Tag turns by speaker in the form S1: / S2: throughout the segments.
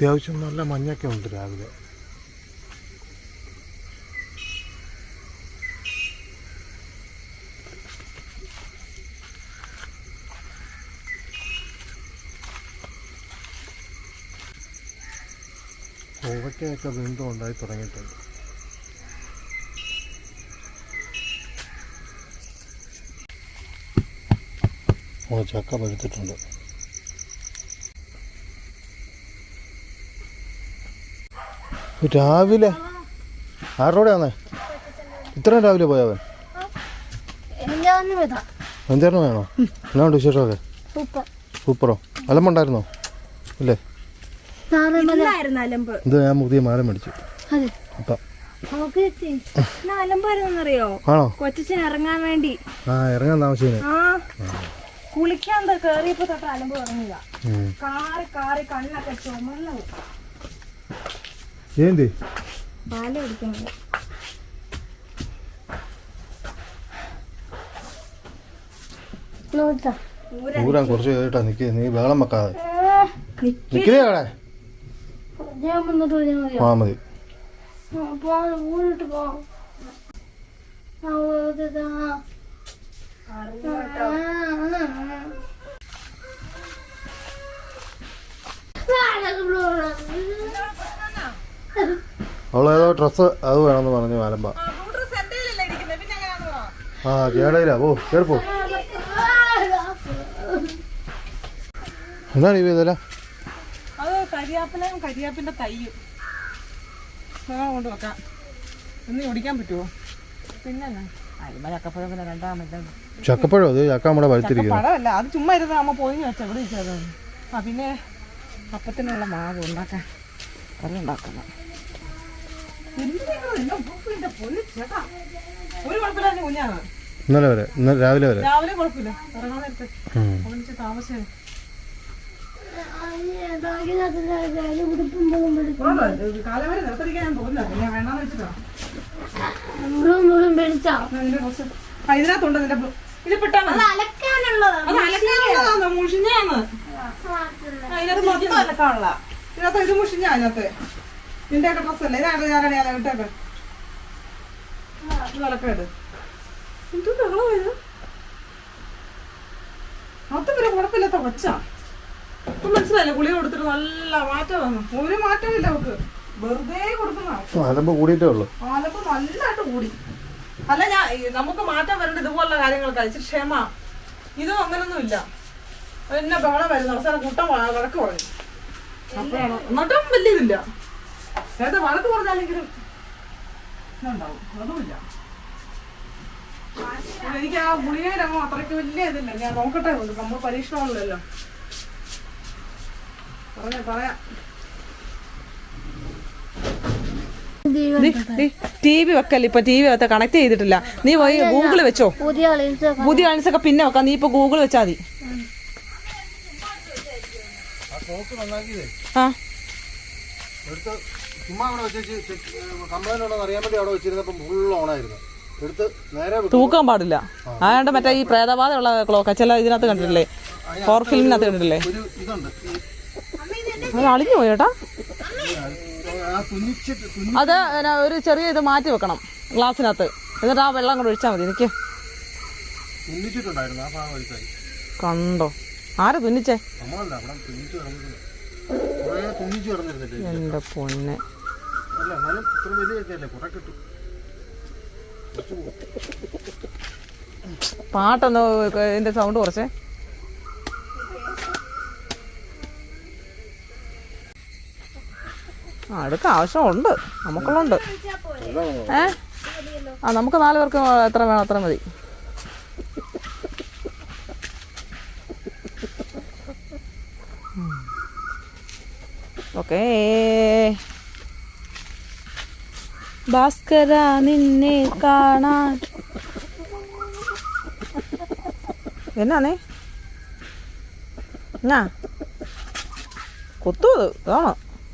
S1: അത്യാവശ്യം നല്ല മഞ്ഞൊക്കെ ഉണ്ട് രാവിലെ. കോവയ്ക്കയൊക്കെ വീണ്ടും ഉണ്ടായി തുടങ്ങിയിട്ടുണ്ട്. ഓ ചക്ക പഴുത്തിട്ടുണ്ട്. രാവിലെ ആരോടെയാന്നേ? ഇത്രയും രാവിലെ പോയവൻ അഞ്ചാറിന് വേണോ? എന്നാണ്ട് വിശേഷമൊക്കെ? സൂപ്പറോ? അലമ്പുണ്ടായിരുന്നോ? ഇല്ലേ? ഇത് ഞാൻ പുതിയ മാല മേടിച്ചു.
S2: അതെ.
S1: അപ്പം ആണോ?
S3: കൊച്ചച്ഛൻ ഇറങ്ങാൻ വേണ്ടി.
S1: ആ ഇറങ്ങാൻ താമസിക്കുന്നേ.
S3: കുളിക്കാൻ കേറിയപ്പോ തൊട്ട് അലമ്പ് ഇറങ്ങുക കാറി കാറി കണ്ണൊക്കെ ചുമന്നു.
S2: നോട്ടാ
S1: ഊരാൻ കുറച്ച് കേട്ടാ നിക്ക്. നീ ബഹളം വെക്കാതെ. നിക്കലേ അവിടെ? ആ മതി
S2: ആ.
S1: അവളേതോ ഡ്രസ്സ് അത് വേണമെന്ന് പറഞ്ഞു മാലമ്പ. ആ കേടയില്ല ഓ കേറിപ്പോ എന്താണ് ഈ ഇതല്ല
S3: അത് കരിയാപ്പിലയും കരിയാപ്പിന്റെ തയ്യും ആ കൊണ്ട് വെക്കാം. ഒന്ന് ഓടിക്കാൻ പറ്റുമോ പിന്നെ ചക്കപ്പഴം
S1: അത് ചക്ക നമ്മുടെ പഴുത്തിരിക്കുന്നു.
S3: പഴമല്ല അത് ചുമ്മാ ഇരുന്ന് അമ്മ പോയി വെച്ച എവിടെ വെച്ചത് ആ പിന്നെ അപ്പത്തിനുള്ള മാവ് ഉണ്ടാക്കാൻ. കറി ഉണ്ടാക്കണം.
S1: ഇന്നലെ വരെ ഇന്നലെ രാവിലെ വരെ.
S3: രാവിലെ കുഴപ്പമില്ല. ഇറങ്ങാൻ നേരത്തെ
S1: ഉം.
S3: അവനിച്ച് താമസം കാലവരെ നിർത്തിരിക്കാൻ ഞാൻ തോന്നില്ല പിന്നെ വേണ്ടാന്ന് വെച്ചിട്ടാ. ഇതിനകത്തുണ്ട് നിന്റെ ഇത് പെട്ടാ മതി.
S2: അലക്കാനുള്ളതാണ്
S3: മുഷിഞ്ഞാണ് അതിനകത്ത് മൊത്തം അലക്കാനുള്ള ഇതിനകത്ത് ഇത് മുഷിഞ്ഞ അതിനകത്ത് നിന്റെ ഒക്കെ ഡ്രസ് അല്ലേ? ഇതാണ് ഞാനാണ് ഞാൻ വിട്ടേക്ക് അലക്കാട് എന്ത് ബഹളം ഇത്? മൊത്തം വരെ കുഴപ്പമില്ലാത്ത കൊച്ചാ ഇപ്പൊ മനസ്സിലായില്ലേ? ഗുളിക കൊടുത്തിട്ട് നല്ല മാറ്റം വന്നു. ഒരു മാറ്റവും ഇല്ല അവക്ക് വെറുതെ കൊടുക്കുന്ന
S1: അലമ്പ് കൂടിയിട്ടേ ഉള്ളൂ.
S3: ആലപ്പ് നല്ലതായിട്ട് കൂടി. അല്ല ഞാൻ നമുക്ക് മാറ്റം വരേണ്ട ഇതുപോലുള്ള കാര്യങ്ങൾക്ക്. ഇച്ചിരി ക്ഷമ. ഇതും അങ്ങനൊന്നും ഇല്ല. എന്നെ ബഹളം വരുന്നു. അവസാനം കുട്ടം വഴക്ക് പറഞ്ഞു. അപ്പോഴാണ് എന്നിട്ടും വലിയ ഇതില്ല. നേരത്തെ വഴക്ക് പറഞ്ഞാലെങ്കിലും ഇതുണ്ടാവും. അതുമില്ല. എനിക്ക് ആ ഗുളികയുടെ അങ്ങ് അത്രയ്ക്ക് വലിയ ഇതില്ല. ഞാൻ നോക്കട്ടെ നമ്മൾ പരീക്ഷണമല്ലല്ലോ പറയാ. പറയാം ടി വി വെക്കല്ലേ? ഇപ്പൊ ടി വി അകത്ത് കണക്ട് ചെയ്തിട്ടില്ല. നീ പോയി ഗൂഗിൾ വെച്ചോ?
S2: പുതിയ
S3: കളിൻസ് ഒക്കെ പിന്നെ വെക്കാം. നീ ഇപ്പൊ ഗൂഗിൾ വെച്ചാ മതി. ആ
S1: ചുമ്മാ അവിടെ വെച്ച് കംപ്ലൈന്റ് ഉണ്ടോ അറിയാൻ വേണ്ടി അവിടെ ഫുൾ ഓണായിരുന്നു.
S3: തൂക്കാൻ പാടില്ല. അതാണ്ട് മറ്റേ ഈ പ്രേതബാധയുള്ള ക്ലോക്ക ചില ഇതിനകത്ത് കണ്ടിട്ടില്ലേ? ഹോർ ഫിലിമിനകത്ത് കണ്ടിട്ടില്ലേ? അത് അളിഞ്ഞു
S1: തുന്നി
S3: അത് ഒരു ചെറിയ ഇത് മാറ്റി വെക്കണം ഗ്ലാസ്സിനകത്ത്. എന്നിട്ട് ആ വെള്ളം കൂടെ ഒഴിച്ചാൽ മതി. എനിക്ക് കണ്ടോ? ആരാ തുന്നിച്ചേ? എന്റെ പൊന്നെ. പാട്ടൊന്ന് ഇതിന്റെ സൗണ്ട് കുറച്ചേ. അടുക്ക ആവശ്യമുണ്ട്. നമുക്കുള്ളുണ്ട് ഏ? ആ നമുക്ക് നാല് പേർക്ക് എത്ര വേണം അത്ര മതി. ഓക്കേ. ഭാസ്കര നിന്നെ കാണാൻ. എന്നാന്നേ എന്നാ കൊത്തു അത്.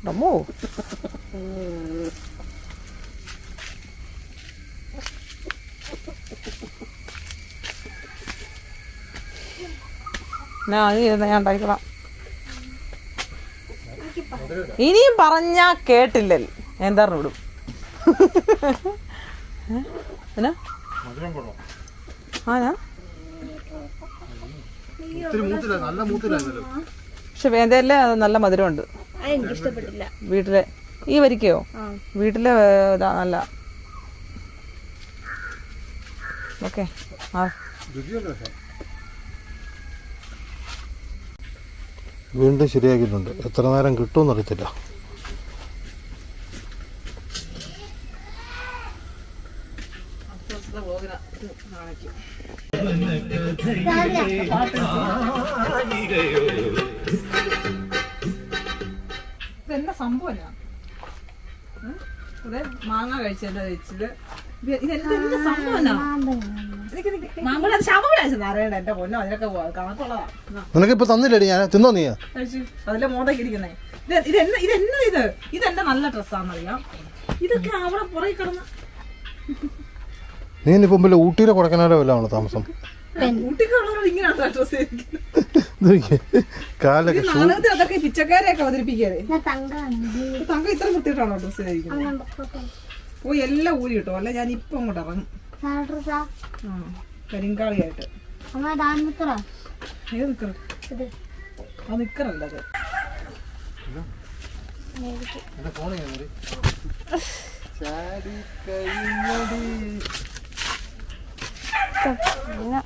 S3: നമ്മോ ഇനിയും പറഞ്ഞാ കേട്ടില്ലല്ലോ. എന്താ വിടും. എന്നാ? ആനാ പക്ഷെ വേന്തയല്ല നല്ല മധുരമുണ്ട്. വീട്ടിലെ ഈ വരിക്കയോ? വീട്ടിലെ നല്ല. ഓക്കെ ആ.
S1: വീണ്ടും ശരിയാക്കിയിട്ടുണ്ട്. എത്ര നേരം കിട്ടുമെന്ന്
S3: ഇതെന്താ സംഭവം ഞാൻ അതെ മാങ്ങ കഴിച്ചതിന്റെ വെച്ചിട്ട് ഇതെന്താ സംഭവം മാമ്പഴം ശവം കഴിച്ചത് അറിയണ്ട എന്റെ പൊന്നോ അതിനൊക്കെ കണക്കുള്ളതാ. എന്നാ,
S1: നിനക്കിപ്പോ തന്നില്ലേടി ഞാൻ. തിന്നോ നീ?
S3: അതിലെ മോതയ്ക്ക് ഇരിക്കുന്നേ. ഇത് ഇതെന്ന ഇതെന്നാ ഇത് ഇതെന്റെ നല്ല ഡ്രസ്സാന്നറിയാം. ഇതൊക്കെ അവിടെ പുറകെ കിടന്ന
S1: നീ ഇനിയിപ്പം വല്ല ഊട്ടിയിലെ കൊടക്കനാലോ വല്ലതാണോ താമസം. കാലൊക്കെ
S3: അതൊക്കെ പിച്ചക്കാരെയൊക്കെ അവതരിപ്പിക്കാതെ തങ്ക ഇത്ര വൃത്തിയിട്ടാണോ ഡ്രസ്സ് ധരിക്കുന്നത് പോയി എല്ലാം ഊരി കിട്ടും അല്ല ഞാൻ ഇപ്പൊ അങ്ങോട്ട് ഇറങ്ങും. കരിങ്കാളിയായിട്ട്. ഏത് നിക്കറ്?
S2: ഇത്.
S3: ആ നിക്കറല്ല അത്.
S1: എന്റെ ഫോൺ ചെയ്യാൻ ചാടി കഴിഞ്ഞടി
S2: വന്നോ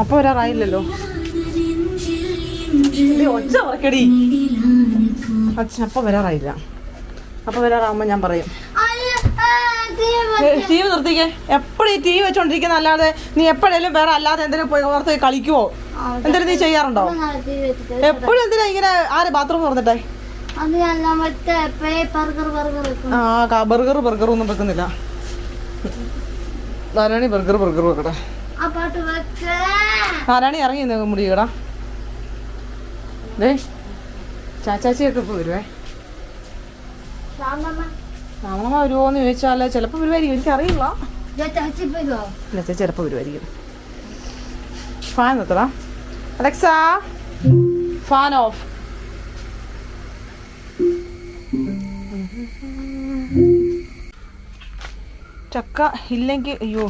S3: അപ്പൊ വരാറായില്ലല്ലോ ഇത് ഒച്ച ഉറക്കടി അച്ഛൻ അപ്പൊ വരാറായില്ല. അപ്പൊ വരാറാവുമ്പോ ഞാൻ പറയും. ടി വി നിർത്തിക്കേ. എപ്പോഴും ടി വി വെച്ചോണ്ടിരിക്കുന്ന? അല്ലാതെ നീ എപ്പോഴേലും വേറെ അല്ലാതെ എന്തെങ്കിലും പോയി ഓർത്ത് കളിക്കുവോ? എന്തെങ്കിലും നീ ചെയ്യാറുണ്ടോ? എപ്പോഴും എന്തിനാ ഇങ്ങനെ ആര് ബാത്റൂം തുറന്നിട്ടെ? ആ ബർഗർ ബർഗർ ഒന്നും വെക്കുന്നില്ല. നാരായണി ബർഗർ ബർഗർ വെക്കട്ടെ.
S2: ആ പാട്ട് വെക്ക.
S3: നാരായണി ഇറങ്ങി നിന്ന് മുടിയടാ ദേ ചാച്ചാച്ചിയൊക്കെ ഇപ്പോൾ വരുവേ.
S2: രാമ
S3: വരുവോന്ന് വരുമോന്ന് ചോദിച്ചാൽ ചിലപ്പോൾ വരുമായിരിക്കും എനിക്കറിയില്ല
S2: ചാച്ചി ചേച്ചി
S3: ഇല്ല ചിലപ്പോൾ വരുമായിരിക്കും ഫാൻ നിർത്തടാ. Alexa fan off. ചക്ക ഇല്ലെങ്കിൽ അയ്യോ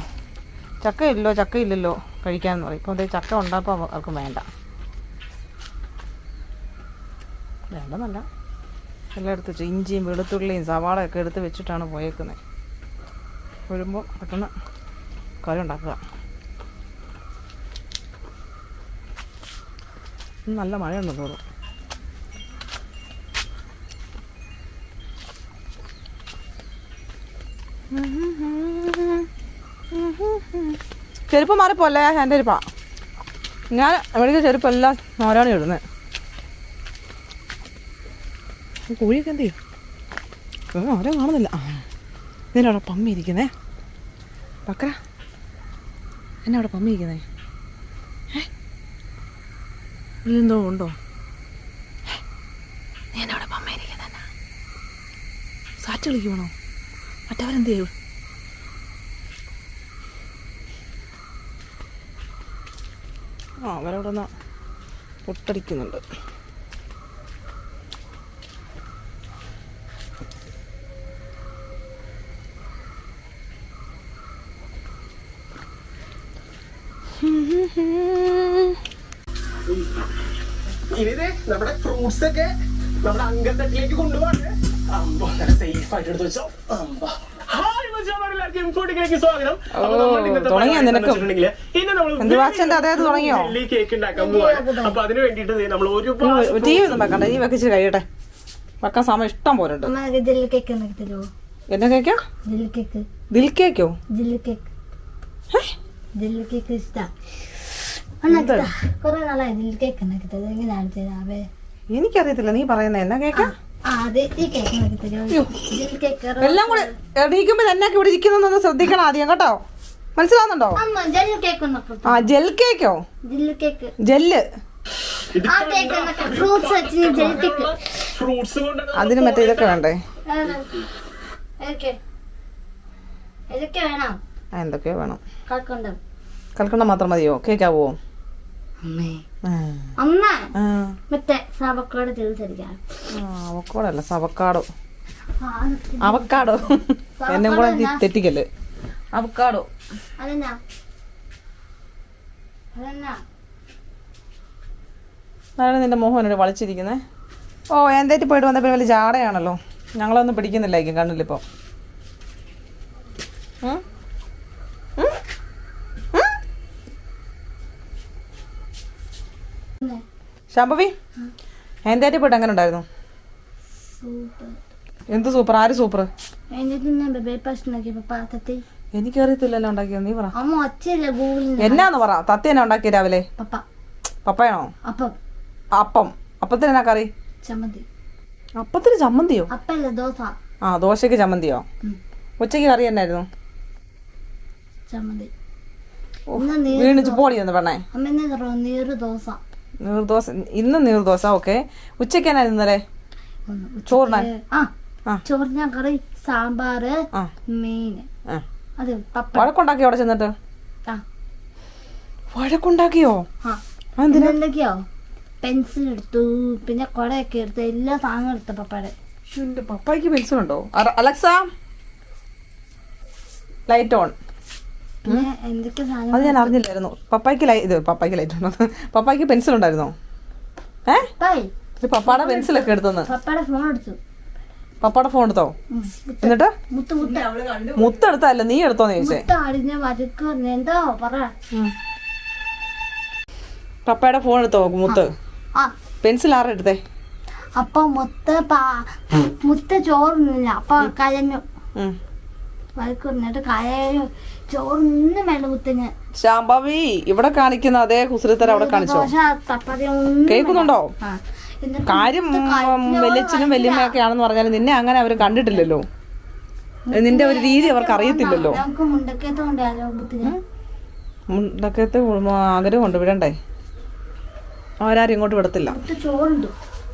S3: ചക്ക ഇല്ലല്ലോ ചക്ക ഇല്ലല്ലോ കഴിക്കാമെന്ന് പറയും. ഇപ്പോൾ അതേ ചക്ക ഉണ്ടാകുമ്പോൾ ആർക്കും വേണ്ട. വേണ്ടെന്നല്ല. എല്ലാം എടുത്ത് ഇഞ്ചിയും വെളുത്തുള്ളിയും സവാളയൊക്കെ എടുത്ത് വെച്ചിട്ടാണ് പോയേക്കുന്നത് വരുമ്പോൾ പെട്ടെന്ന് കറി ഉണ്ടാക്കുക. നല്ല മഴയുണ്ടെന്ന് തോറും ചെരുപ്പ് പൊല്ലയാ എന്റെ ചെരുപ്പാ. ഞാൻ എവിടേക്ക് ചെരുപ്പെല്ലാം നോരാണി ഇടുന്നത് കോഴിയൊക്കെ എന്ത് ചെയ്യും? ആരോ കാണുന്നില്ല. ഇതിന്റെ അവിടെ പമ്മി ഇരിക്കുന്നേ? പക്ര എന്നെ അവിടെ പമ്മി ഇരിക്കുന്നേ? ഇതിലെന്തോ ഉണ്ടോ? നീ എന്നെ അവിടെ പമ്മ ഇരിക്കുന്നേ? സാറ്റ് കളിക്കുവാണോ? മറ്റവരെന്ത് ചെയ്യും? ആ അവരവിടെ നിന്ന് പൊട്ടടിക്കുന്നുണ്ട്.
S4: ഇനിതേ നമ്മുടെ ഫ്രൂട്ട്സ് ഒക്കെ നമ്മുടെ അങ്കത്തട്ടിലേക്ക് കൊണ്ടുപോകാണ് അമ്പ സേഫ് ആയിട്ട് എടുത്ത് വെച്ചോ. അമ്പ.
S3: തുടങ്ങിയോ
S4: കേക്ക് ഉണ്ടാക്കാൻ പോവാണ്. അപ്പൊ അതിന് വേണ്ടിയിട്ട് നമ്മൾ ഒരുപാട്
S3: ടി വി ഒന്നും വെക്കണ്ട. ഈ വെക്കിച്ച് കഴിയട്ടെ. വെക്കാൻ സമയം ഇഷ്ടം പോലെ ഉണ്ട്. എന്നെ കേക്കാ
S2: കേക്ക്
S3: ദിൽ കേക്കോ
S2: കേക്ക് ഇഷ്ട.
S3: എനിക്കറിയത്തില്ല. നീ പറയുന്ന. എന്നാ കേക്ക എല്ലാം കൂടെ എണീക്കുമ്പോ തന്നെ ഇവിടെ ഇരിക്കുന്നൊന്ന് ശ്രദ്ധിക്കണം ആദ്യം കേട്ടോ. മനസ്സിലാവുന്നുണ്ടോ? ആ ജെൽ കേക്കോ?
S2: Jelly cake.
S3: ജെല്ല്.
S2: ആ കേക്ക് ഉണ്ടാക്കാം ഫ്രൂട്ട്സ് വെച്ച് ജെല്ലി കേക്ക്.
S4: ഫ്രൂട്ട്സ് കൊണ്ട്
S3: അതിന് മറ്റേ ഇതൊക്കെ വേണ്ടേ എന്തൊക്കെയോ വേണം.
S2: കൽക്കണ്ടം.
S3: കൽക്കണ്ട മാത്രം മതിയോ? കേക്കാവോ?
S2: അമ്മേ. അമ്മ. മറ്റേ സവക്കാട് തിരിച്ചടിക്കാം
S3: അവക്കോടല്ല സവക്കാടോ. അവക്കാടോ. എന്നെ കൂടെ തെറ്റിക്കൽ തെറ്റിക്കല്ലേ? അവക്കാടോ. അതാണ് നിന്റെ മോഹനോട് വളിച്ചിരിക്കുന്നത് ഓ എന്തേറ്റ് പോയിട്ട് വന്നപ്പോൾ വലിയ ജാടയാണല്ലോ. ഞങ്ങളൊന്നും പിടിക്കുന്നില്ലായിരിക്കും കണ്ണിലിപ്പോൾ ശാംഭവി? എന്തേറ്റ് പോയിട്ട് എങ്ങനെ ഉണ്ടായിരുന്നു? എന്ത് സൂപ്പർ? ആര് സൂപ്പർ? എനിക്കറിയത്തില്ലല്ലോ ഉണ്ടാക്കിയത്. നീ പറ. എന്നാന്ന് പറ. തത്തി എന്നാ ഉണ്ടാക്കി രാവിലെ?
S2: പപ്പ.
S3: പപ്പയാണോ?
S2: അപ്പം.
S3: അപ്പം. അപ്പത്തിന് എന്നാ കറി? അപ്പത്തിന് ചമ്മന്തിയോ? ആ ദോശക്ക് ചമ്മന്തിയോ? ഉച്ചയ്ക്ക് കറി എന്നായിരുന്നു? വീണിച്ച് പോടി
S2: എന്നെ നീറ് ദോശ.
S3: നീർദോശ ഇന്ന് നീർദോശ ഓക്കെ. ഉച്ചയ്ക്ക് എന്നാ ഇന്നലെ? ചോറിനാൻ.
S2: ചോറിന കറി സാമ്പാറ്
S3: മീൻ.
S2: അത്
S3: വഴക്കുണ്ടാക്കിയോ അവിടെ ചെന്നിട്ട്? വഴക്കുണ്ടാക്കിയോ?
S2: എന്തൊക്കെയോ പെൻസിൽ എടുത്തു പിന്നെ കൊടയൊക്കെ എടുത്തു എല്ലാ സാധനവും എടുത്തു പപ്പയുടെ.
S3: പപ്പായ്ക്ക് പെൻസിൽ ഉണ്ടോ അലക്സ? ലൈറ്റ് ഓൺ അത് ഞാൻ അറിഞ്ഞില്ലായിരുന്നു. പപ്പായ്ക്ക് ലൈ ഇത് പപ്പായ്ക്ക് ലൈറ്റ് ഉണ്ടോ? പപ്പായ്ക്ക് പെൻസിൽ ഉണ്ടായിരുന്നോ? ഏ? ഇത് പപ്പാടെ പെൻസിലൊക്കെ എടുത്തെന്ന്
S2: എടുത്തു.
S3: പപ്പാടെ ഫോൺ എടുത്തോ. എന്നിട്ട്?
S2: മുത്ത്
S3: മുത്തെടുത്തല്ല നീ എടുത്തോന്ന് ചോദിച്ചേ. പപ്പയുടെ ഫോൺ എടുത്തോ? മുത്ത്.
S2: ആ
S3: പെൻസിൽ ആരുടെ എടുത്തേ?
S2: അപ്പൊ മുത്ത് പാ മുത്ത് ചോറുന്നില്ല അപ്പൊ കരഞ്ഞു.
S3: ഉം.
S2: വഴക്ക് പറഞ്ഞിട്ട് കരഞ്ഞു ചോറൊന്നും വേണ്ട
S3: ശാംഭവി ഇവിടെ കാണിക്കുന്ന അതേ കുസൃത്തര അവിടെ കാണിച്ചോ? കേൾക്കുന്നുണ്ടോ? കാര്യം വലിയച്ഛനും വലിയമ്മയൊക്കെ ആണെന്ന് പറഞ്ഞാൽ നിന്നെ അങ്ങനെ അവർ കണ്ടിട്ടില്ലല്ലോ. നിന്റെ ഒരു രീതി അവർക്ക് അറിയത്തില്ലല്ലോ.
S2: ആഗ്രഹം മുണ്ടക്കത്തെ
S3: ആഗ്രഹമുണ്ട് വിടണ്ടേ? അവരാരും ഇങ്ങോട്ട് വിടത്തില്ല.
S2: ചോറുണ്ട്.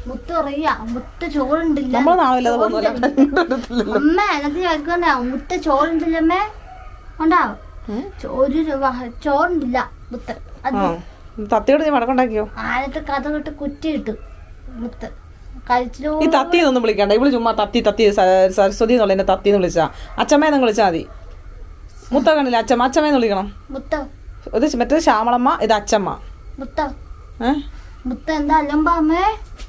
S2: മുത്ത് ചോറുണ്ടില്ല.
S3: പോകുന്നില്ല
S2: അമ്മ മുത്ത് ചോറുണ്ടില്ലമ്മേ. ഉണ്ടാവും ഒരു ചോറുണ്ടില്ല മുത്ത്.
S3: തത്തിയോട് നീ വടക്കുണ്ടാക്കിയോ
S2: ആദ്യത്തെ കഥ തൊട്ട് കുറ്റിയിട്ടു മുത്ത്. കഴിച്ചിട്ട്
S3: ഈ തത്തി വിളിക്കണ്ട. ഇവൾ ചുമ്മാ തത്തി തത്തി സരസ്വതി എന്നുള്ള എന്നെ തത്തി എന്ന് വിളിച്ചാ. അച്ഛമ്മയെന്ന് വിളിച്ചാ മതി. മുത്ത കണ്ടില്ല അച്ഛമ്മ? എന്ന് വിളിക്കണം.
S2: മുത്ത.
S3: ഇത് മറ്റേ ശ്യാമളമ്മ ഇത് അച്ഛമ്മ.
S2: മുത്ത.
S3: ഏ?
S2: മുത്ത എന്താ അല്ലമ്പാമ്മേ
S3: അയ്യോ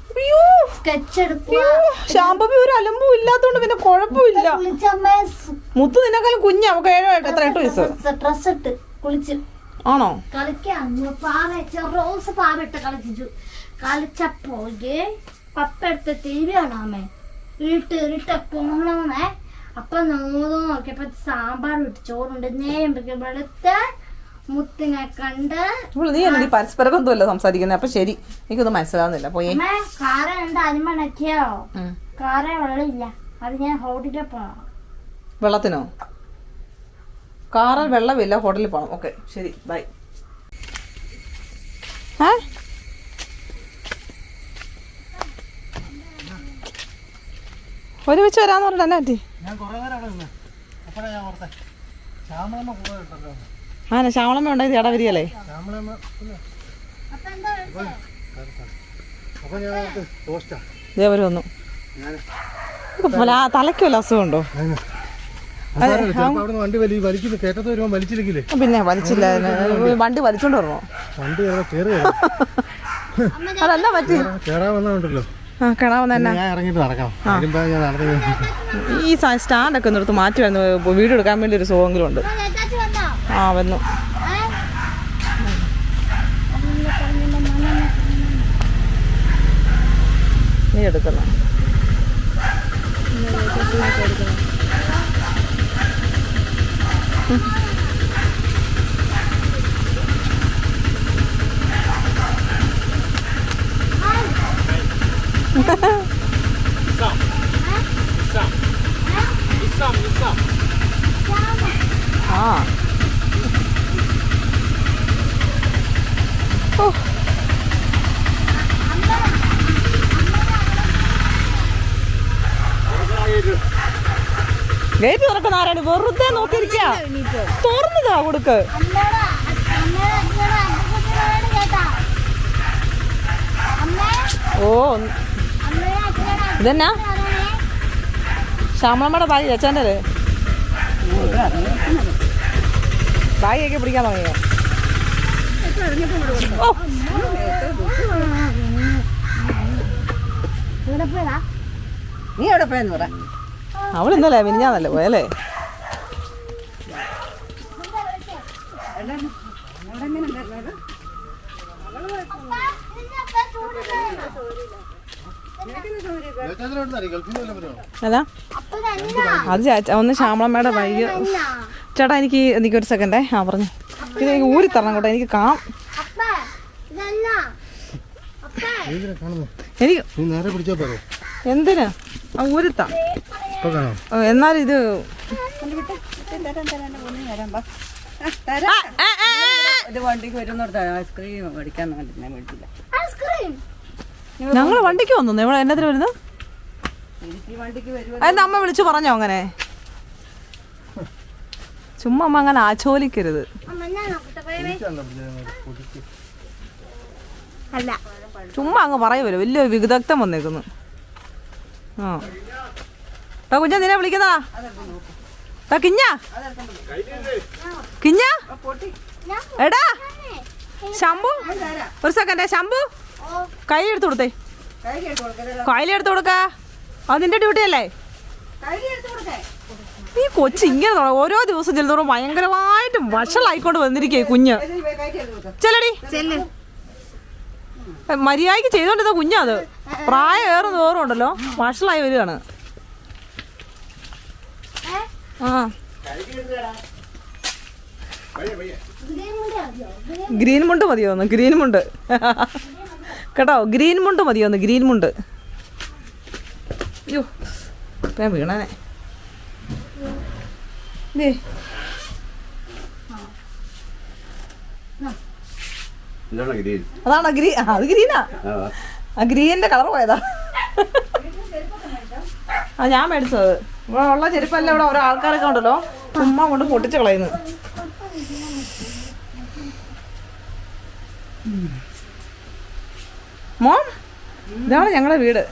S3: ഒരു അലമ്പും ഇല്ലാത്തോണ്ട് പിന്നെ കുഴപ്പമില്ല. മുത്ത് നിന്നെക്കാളും കുഞ്ഞ നമുക്ക് ഏഴോ എട്ട് എത്ര എട്ട് വയസ്സ്?
S2: ഡ്രസ് ഇട്ട് കുളിച്ച്.
S3: ആണോ?
S2: കളിക്കാൻ റോസ് പാവിട്ട് കളിച്ചു കളിച്ചപ്പോ പപ്പ എടുത്ത് ടി വി കാണാമേ. ഇരുട്ട് ഇരുട്ട് പോണേ അപ്പൊ നോന്നു നോക്കിയപ്പോ സാമ്പാർ ഇട്ട് ചോറുണ്ട്. നേരം വെളുത്ത് മുത്തിനെ കണ്ട്
S3: നീ എന്നീ പരസ്പര ബന്ധമല്ല സംസാരിക്കുന്നത് അപ്പൊ ശരി. എനിക്കൊന്നും മനസ്സിലാവുന്നില്ല. പോയി.
S2: അമ്മേ കാറ അരിമണക്കിയോ. കാറ വെള്ളമില്ല അത് ഞാൻ ഹോട്ടിലെ പോണം.
S3: വെള്ളത്തിനോ? കാറിൽ വെള്ളമില്ല ഹോട്ടലിൽ പോണം. ഓക്കെ ശരി. ബൈ. ഒരുമിച്ച് വരാന്ന് പറഞ്ഞ എന്നാ
S1: ഞാൻ കുറേ നേരം അവിടെ നിന്ന്. അപ്പോഴാണ് ഞാൻ ഓർത്തെ. ശ്യാമളമ്മ കൂടെ ഉണ്ടല്ലോ.
S3: ആ ശ്യാമളമ്മ ഉണ്ടായി ഇട വരികയല്ലേ? ആ. തലയ്ക്ക് വല്ല അസുഖമുണ്ടോ? പിന്നെ വലിച്ചില്ല. വണ്ടി വലിച്ചോണ്ട് വരണോ?
S1: വണ്ടി
S3: അതല്ല പറ്റി ഈ സ്റ്റാൻഡൊക്കെ ഒന്ന് എടുത്ത് മാറ്റി വരുന്നു വീട് എടുക്കാൻ വേണ്ടി ഒരു സുഖമെങ്കിലും ഉണ്ട്.
S2: ആവുന്നു
S3: നീ എടുക്കണം. ആ. ഗേറ്റ് തുറക്കുന്ന ആരാണ് വെറുതെ നോക്കിയിരിക്കുക തുറന്നതാ കൊടുക്ക്. ഓ ഇതെന്നാ? ശ്യാമളമ്മയുടെ ബാഗ് അച്ഛന്റെ ബാഗൊക്കെ പിടിക്കാൻ തുടങ്ങിയോ?
S5: നീ എവിടെ പോയെന്ന് പറ.
S3: അവൾ ഇന്നലെ മിനിഞ്ഞാന്നല്ലേ പോയല്ലേ? അല്ല
S2: അപ്പൊ തന്നെ
S3: അത് ചാച്ച ഒന്ന് ശ്യാമളമ്മയുടെ വൈകി ചേട്ടാ എനിക്ക് എനിക്കൊരു സെക്കൻഡേ ആ പറഞ്ഞു. ഇത് എനിക്ക് ഊരി തരണം കേട്ടോ. എനിക്ക് കാണാം.
S2: അപ്പ ഇതല്ല. അപ്പ.
S1: ഇതിനെ കാണുന്നു
S3: എനിക്ക് എന്തിനാ? ആ ഊരിത്താം എന്നാലും ഇത്
S5: വണ്ടിക്ക് വരുന്നിടത്ത് ഐസ്ക്രീം മേടിക്കാൻ മേടിച്ചില്ല.
S3: ഞങ്ങൾ വണ്ടിക്ക് വന്നു. ഇവിടെ എന്നതിന് വരുന്നത്? അമ്മ വിളിച്ചു പറഞ്ഞോ അങ്ങനെ? ചുമ്മാ അമ്മ അങ്ങനെ ആചോലിക്കരുത്.
S2: അല്ല.
S3: ചുമ്മാ അങ്ങ് പറയുമല്ലോ വലിയ വിദഗ്ധം വന്നേക്കുന്നു. ആ. ടാ കുഞ്ഞ നിന്നെ വിളിക്കുന്നതാ ടാ കിഞ്ഞ. കിഞ്ഞ. എടാ. ശംഭു. ഒരു സെക്കൻഡേ ശംഭു. കൈ എടുത്തു കൊടുത്തേ. കൈലെടുത്തു കൊടുക്ക. അത് നിന്റെ ഡ്യൂട്ടി അല്ലേ? ഈ കൊച്ചു ഇങ്ങനെ തുടങ്ങും. ഓരോ ദിവസം ചെല്ലുന്നോറും ഭയങ്കരമായിട്ട് വഷളായിക്കൊണ്ട് വന്നിരിക്കേ കുഞ്ഞ്. ചെല്ലടി. മര്യാദയ്ക്ക് ചെയ്തോണ്ടിരുന്ന കുഞ്ഞാ അത് പ്രായം ഏറെ തോറും ഉണ്ടല്ലോ. വഷളായി വരികയാണ്. ആ.
S2: ഗ്രീൻ മുണ്ട് മതിയോ ഒന്ന്
S3: ഗ്രീൻ മുണ്ട്. കേട്ടോ ഗ്രീൻ മുണ്ട് മതിയോ ഒന്ന് ഗ്രീൻ മുണ്ട്. അയ്യോ ഞാൻ വീണാനെ. അതാണോ ഗ്രീൻ. ആ അത് ഗ്രീനാ.
S6: ആ.
S3: ഗ്രീനിന്റെ കളർ പോയതാ. ആ ഞാൻ മേടിച്ചത്. ഇവിടെ ഉള്ള ചെരുപ്പല്ല ഇവിടെ ഓരോ ആൾക്കാരൊക്കെ ഉണ്ടല്ലോ. ഉമ്മ കൊണ്ട് പൊട്ടിച്ച് കളയുന്നു. മോൻ ഇതാണ് ഞങ്ങളുടെ വീട്.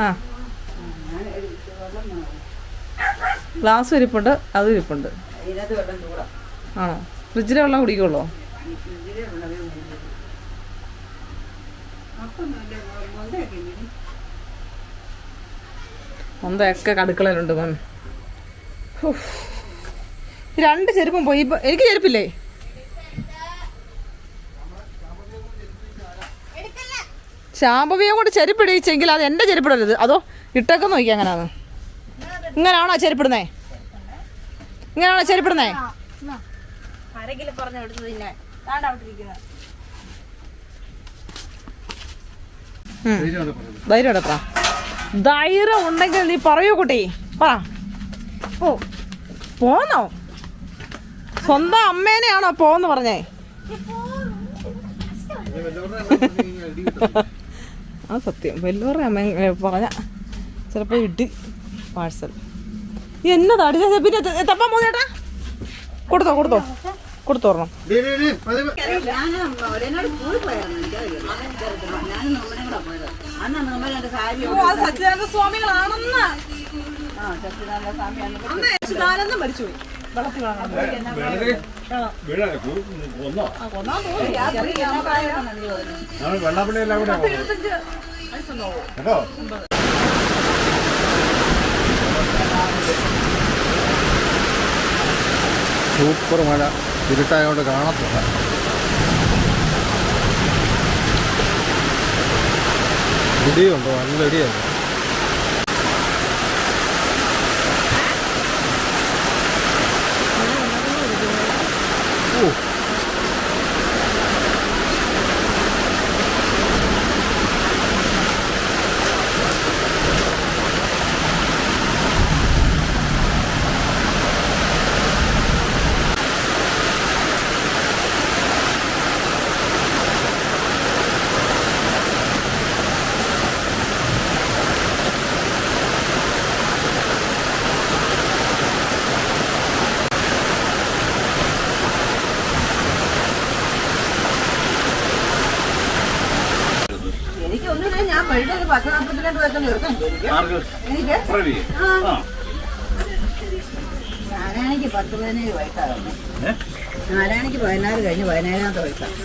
S3: ആ. ഗ്ലാസ് ഇരിപ്പുണ്ട് അതും ഇരിപ്പുണ്ട്. ആണോ? ഫ്രിഡ്ജിലെ വെള്ളം കുടിക്കുള്ളോ? ഒന്നൊക്കെ കടുക്കളയിലുണ്ട് മാം രണ്ട് ചെരുപ്പും പോയി. ഇപ്പൊ എനിക്ക് ചെരുപ്പില്ലേ? ശാമ്പവിയെ കൊണ്ട് ചെരുപ്പിടിച്ചെങ്കിൽ അത് എന്റെ ചെരുപ്പിടരുത്. അതോ ഇട്ടൊക്കെ നോക്കിയാ അങ്ങനെയാണ് ഇങ്ങനെയാണോ ചെരുപ്പിടുന്നേ ഇങ്ങനാണോ ചെരുപ്പിടുന്നേ
S5: ആരെങ്കിലും പറഞ്ഞു.
S3: ധൈര്യം എടുത്താ ധൈര്യം ഉണ്ടെങ്കിൽ നീ പറയൂ കുട്ടി. പറ. ഓ പോന്നോ? സ്വന്തം അമ്മേനെയാണോ പോന്ന്. പറഞ്ഞേ. ആ സത്യം. വല്ലവരുടെ അമ്മ പറഞ്ഞ. ചിലപ്പോൾ ഇടി പാഴ്സൽ. എന്നതാ അടിച്ച പിന്നെ തപ്പാൻ പോകുന്നേട്ടാ കൊടുത്തോ കൊടുത്തോ. കൊടുത്തോ ഒരെണ്ണം.
S1: ഡി, ഡി, ഡി, പതി, പതി.
S5: ഞാൻ ഒരേനോട് സ്കൂളിൽ പോയായിരുന്നു എനിക്കറിയില്ല ഞാനും നമ്മളും കൂടെ പോയത് അന്ന് നമ്മൾ എന്റെ സാരി
S3: സച്ചിദാനന്ദ സ്വാമികളാണെന്ന്
S5: ആ സച്ചിദാനന്ദ
S3: മരിച്ചുപോയി
S6: വെള്ളാപ്പള്ളി എല്ലാം കൂടെ കേട്ടോ?
S1: സൂപ്പർ മഴ. ഇരുട്ടായതുകൊണ്ട് കാണത്തില്ല. ഇടിയുണ്ടോ? നല്ല ഇടിയാണ് ഓ
S5: പത്ത് നാൽപ്പത്തിരണ്ട് വയസ്സുള്ള ചെറുക്കൻ എനിക്ക്
S6: ആർക്ക്
S5: എനിക്ക്
S6: പ്രവി ആ
S5: നാരായണിക്ക് പത്ത് പതിനേഴ് വയസ്സാകുന്നു? നാരായണിക്ക് പതിനാറ് കഴിഞ്ഞ് പതിനേഴാമത്തെ വയസ്സാണ്